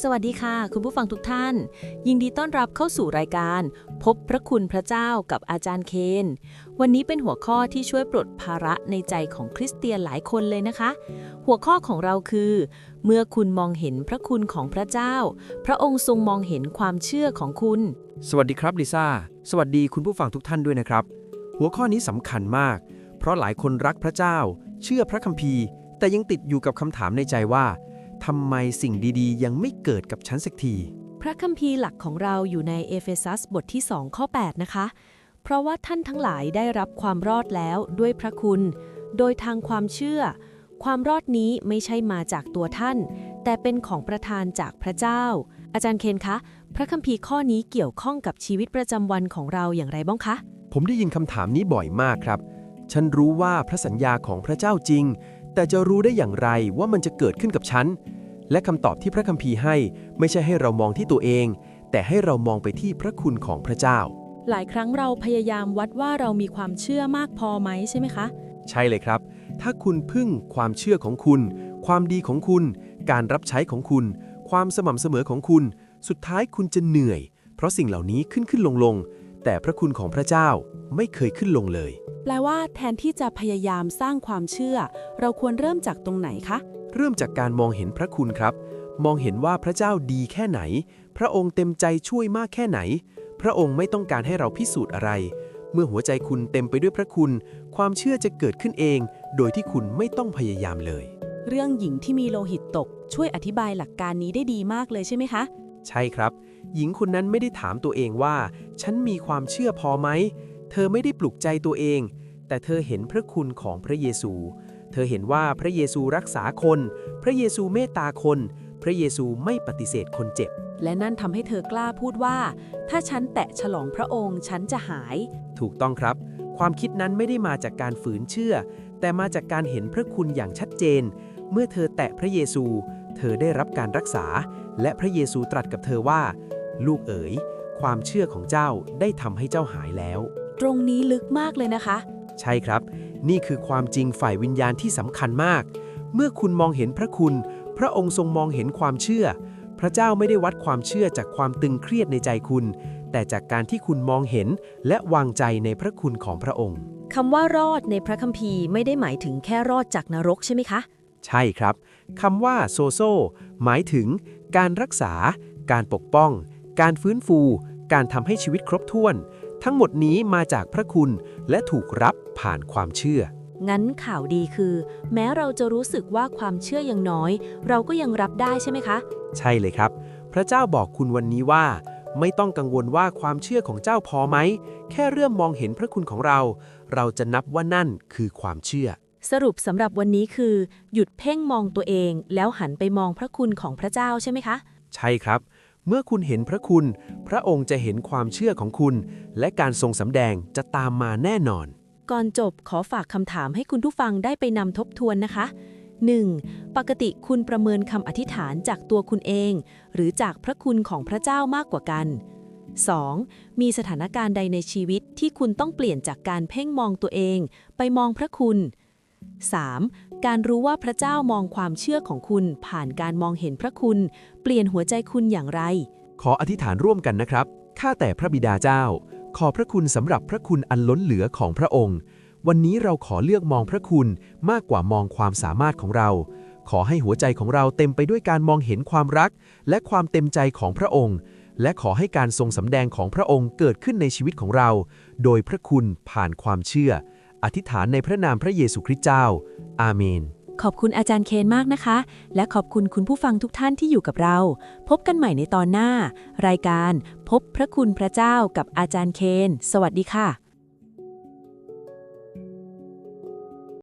สวัสดีค่ะ คุณผู้ฟังทุกท่าน ยินดีต้อนรับเข้าสู่รายการ พบพระคุณพระเจ้ากับอาจารย์เคน วันนี้เป็นหัวข้อที่ช่วยปลดภาระในใจของคริสเตียนหลายคนเลยนะคะ หัวข้อของเราคือ เมื่อคุณมองเห็นพระคุณของพระเจ้า พระองค์ทรงมองเห็นความเชื่อของคุณ สวัสดีครับลิซ่าสวัสดีคุณผู้ฟังทุกท่านด้วยนะครับ หัวข้อนี้สำคัญมาก เพราะหลายคนรักพระเจ้า เชื่อพระคัมภีร์ แต่ยังติดอยู่กับคำถามในใจว่า ทำไมสิ่งดีๆ ยังไม่เกิดกับฉันสักที พระคัมภีร์หลักของเราอยู่ในเอเฟซัสบทที่ 2 ข้อ 8 นะคะ เพราะว่าท่านทั้งหลายได้รับความรอดแล้วด้วยพระคุณ โดยทางความเชื่อ ความรอดนี้ไม่ใช่มาจากตัวท่าน แต่เป็นของประทานจากพระเจ้า อาจารย์เคนคะ พระคัมภีร์ข้อนี้เกี่ยวข้องกับชีวิตประจำวันของเราอย่างไรบ้างคะ ผมได้ยินคำถามนี้บ่อยมากครับ ฉันรู้ว่าพระสัญญาของพระเจ้าจริง แต่จะรู้ได้อย่างไรว่ามันจะเกิดขึ้นกับฉัน และคำตอบที่พระคัมภีร์ให้ ไม่ใช่ให้เรามองที่ตัวเอง แต่ให้เรามองไปที่พระคุณของพระเจ้า หลายครั้งเราพยายามวัดว่าเรามีความเชื่อมากพอไหมใช่ไหมคะ ใช่เลยครับ ถ้าคุณพึ่งความเชื่อของคุณ ความดีของคุณ การรับใช้ของคุณ ความสม่ำเสมอของคุณ สุดท้ายคุณจะเหนื่อย เพราะสิ่งเหล่านี้ขึ้นขึ้นลงลงแต่พระคุณของพระเจ้าไม่เคยขึ้นลงเลย แปลว่าแทนที่จะพยายามสร้างความเชื่อ เราควรเริ่มจากตรงไหนคะ เริ่มจากการมองเห็นพระคุณครับ มองเห็นว่าพระเจ้าดีแค่ไหน พระองค์เต็มใจช่วยมากแค่ไหน พระองค์ไม่ต้องการให้เราพิสูจน์อะไร เมื่อหัวใจคุณเต็มไปด้วยพระคุณ ความเชื่อจะเกิดขึ้นเอง โดยที่คุณไม่ต้องพยายามเลย เรื่องหญิงที่มีโลหิตตก ช่วยอธิบายหลักการนี้ได้ดีมากเลยใช่ไหมคะ ใช่ครับ หญิงคนนั้นไม่ได้ถามตัวเองว่า ฉันมีความเชื่อพอไหม เธอไม่ได้ปลุกใจตัวเอง แต่เธอเห็นพระคุณของพระเยซู เธอเห็นว่าพระเยซูรักษาคน พระเยซูเมตตาคน พระเยซูไม่ปฏิเสธคนเจ็บ และนั่นทำให้เธอกล้าพูดว่า ถ้าฉันแตะฉลองพระองค์ฉันจะหาย ถูกต้องครับ ความคิดนั้นไม่ได้มาจากการฝืนเชื่อ แต่มาจากการเห็นพระคุณอย่างชัดเจน เมื่อเธอแตะพระเยซู เธอได้รับการรักษา และพระเยซูตรัสกับเธอว่า ลูกเอ๋ยความเชื่อของเจ้าได้ทำให้เจ้าหายแล้ว ตรงนี้ลึกมากเลยนะคะ ใช่ครับ นี่คือความจริงฝ่ายวิญญาณที่สำคัญมาก เมื่อคุณมองเห็นพระคุณ พระองค์ทรงมองเห็นความเชื่อ พระเจ้าไม่ได้วัดความเชื่อจากความตึงเครียดในใจคุณ แต่จากการที่คุณมองเห็นและวางใจในพระคุณของพระองค์คำว่ารอดในพระคัมภีร์ไม่ได้หมายถึงแค่รอดจากนรกใช่ไหมคะ ใช่ครับคำว่าโซโซหมายถึง การรักษา การปกป้อง การฟื้นฟู การทำให้ชีวิตครบถ้วน ทั้งหมดนี้มาจากพระคุณและถูกรับผ่านความเชื่อ งั้นข่าวดีคือ แม้เราจะรู้สึกว่าความเชื่อยังน้อย เราก็ยังรับได้ใช่ไหมคะ ใช่เลยครับ พระเจ้าบอกคุณวันนี้ว่า ไม่ต้องกังวลว่าความเชื่อของเจ้าพอไหม แค่เริ่มมองเห็นพระคุณของเรา เราจะนับว่านั่นคือความเชื่อ สรุปสำหรับวันนี้คือ หยุดเพ่งมองตัวเอง แล้วหันไปมองพระคุณของพระเจ้าใช่ไหมคะ ใช่ครับ เมื่อคุณเห็นพระคุณ พระองค์จะเห็นความเชื่อของคุณ และการทรงสำแดงจะตามมาแน่นอน ก่อนจบขอฝากคำถามให้คุณผู้ฟังได้ไปนำทบทวนนะคะ 1. ปกติคุณประเมินคำอธิษฐานจากตัวคุณเอง หรือจากพระคุณของพระเจ้ามากกว่ากัน 2. มีสถานการณ์ใดในชีวิตที่คุณต้องเปลี่ยนจากการเพ่งมองตัวเอง ไปมองพระคุณ 3. การรู้ว่าพระเจ้ามองความเชื่อของคุณผ่านการมองเห็นพระคุณ เปลี่ยนหัวใจคุณอย่างไร ขออธิษฐานร่วมกันนะครับ ข้าแต่พระบิดาเจ้า ขอพระคุณสำหรับพระคุณอันล้นเหลือของพระองค์ วันนี้เราขอเลือกมองพระคุณมากกว่ามองความสามารถของเรา ขอให้หัวใจของเราเต็มไปด้วยการมองเห็นความรัก และความเต็มใจของพระองค์ และขอให้การทรงสำแดงของพระองค์เกิดขึ้นในชีวิตของเรา โดยพระคุณผ่านความเชื่อ อธิษฐานในพระนามพระเยซูคริสต์เจ้า อาเมน ขอบคุณอาจารย์เคนมากนะคะ และขอบคุณคุณผู้ฟังทุกท่านที่อยู่กับเรา พบกันใหม่ในตอนหน้า รายการพบพระคุณพระเจ้ากับอาจารย์เคน สวัสดีค่ะ